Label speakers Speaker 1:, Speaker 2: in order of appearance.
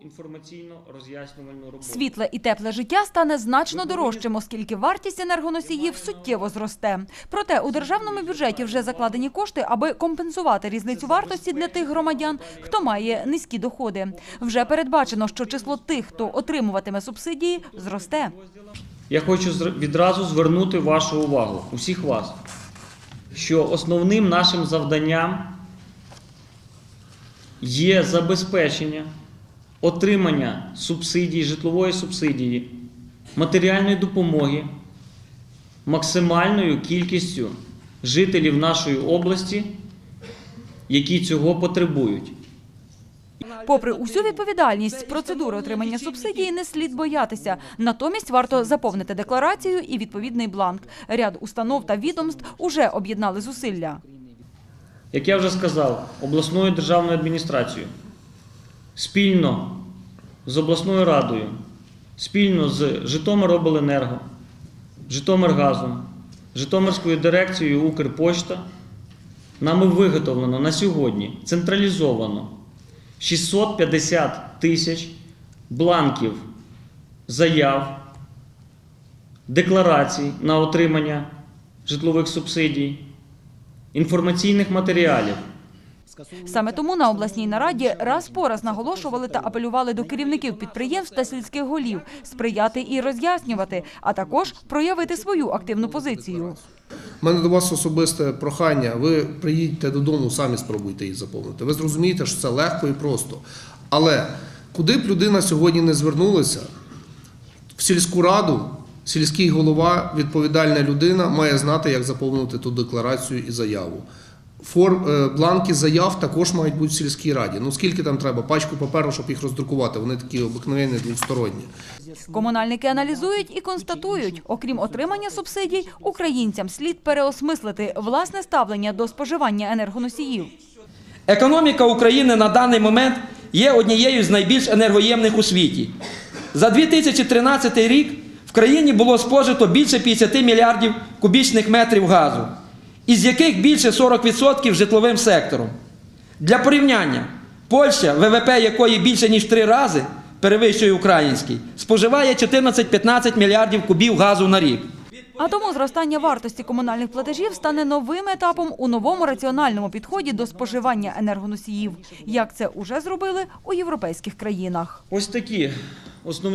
Speaker 1: інформаційно-роз'яснювальну роботу.
Speaker 2: Світле і тепле життя стане значно дорожчим, оскільки вартість енергоносіїв суттєво зросте. Проте у державному бюджеті вже закладені кошти, аби компенсувати різницю вартості для тих громадян, хто має низькі доходи. Вже передбачено, що число тих, хто отримуватиме субсидії, зросте.
Speaker 1: Я хочу відразу звернути вашу увагу, усіх вас, що основним нашим завданням є забезпечення отримання субсидій, житлової субсидії, матеріальної допомоги максимальною кількістю жителів нашої області, які цього потребують.
Speaker 2: Попри усю відповідальність, процедури отримання субсидії не слід боятися. Натомість варто заповнити декларацію і відповідний бланк. Ряд установ та відомств уже об'єднали зусилля.
Speaker 1: як я вже сказав, обласною державною адміністрацією спільно з обласною радою, спільно з Житомиробленерго, Житомиргазом, Житомирською дирекцією Укрпошта нами виготовлено на сьогодні централізовано 650 тисяч бланків заяв, декларацій на отримання житлових субсидій інформаційних матеріалів.
Speaker 2: Саме тому на обласній нараді раз по раз наголошували та апелювали до керівників підприємств та сільських голів сприяти і роз'яснювати, а також проявити свою активну позицію.
Speaker 3: У мене до вас особисте прохання. Ви приїдьте додому, самі спробуйте її заповнити. Ви зрозумієте, що це легко і просто. Але куди б людина сьогодні не звернулася, в сільську раду сільський голова, відповідальна людина, має знати, як заповнити ту декларацію і заяву. Форм, е, бланки заяв також мають бути в сільській раді. Ну скільки там треба? Пачку паперу, щоб їх роздрукувати. Вони такі обикновенні двосторонні.
Speaker 2: Комунальники аналізують і констатують, окрім отримання субсидій, українцям слід переосмислити власне ставлення до споживання енергоносіїв.
Speaker 4: Економіка України на даний момент є однією з найбільш енергоємних у світі. За 2013 рік в країні було спожито більше 50 мільярдів кубічних метрів газу, із яких більше 40% житловим сектором. Для порівняння, Польща, ВВП якої більше ніж три рази перевищує український, споживає 14-15 мільярдів кубів газу на рік.
Speaker 2: А тому зростання вартості комунальних платежів стане новим етапом у новому раціональному підході до споживання енергоносіїв, як це уже зробили у європейських країнах.
Speaker 1: Ось такі основні.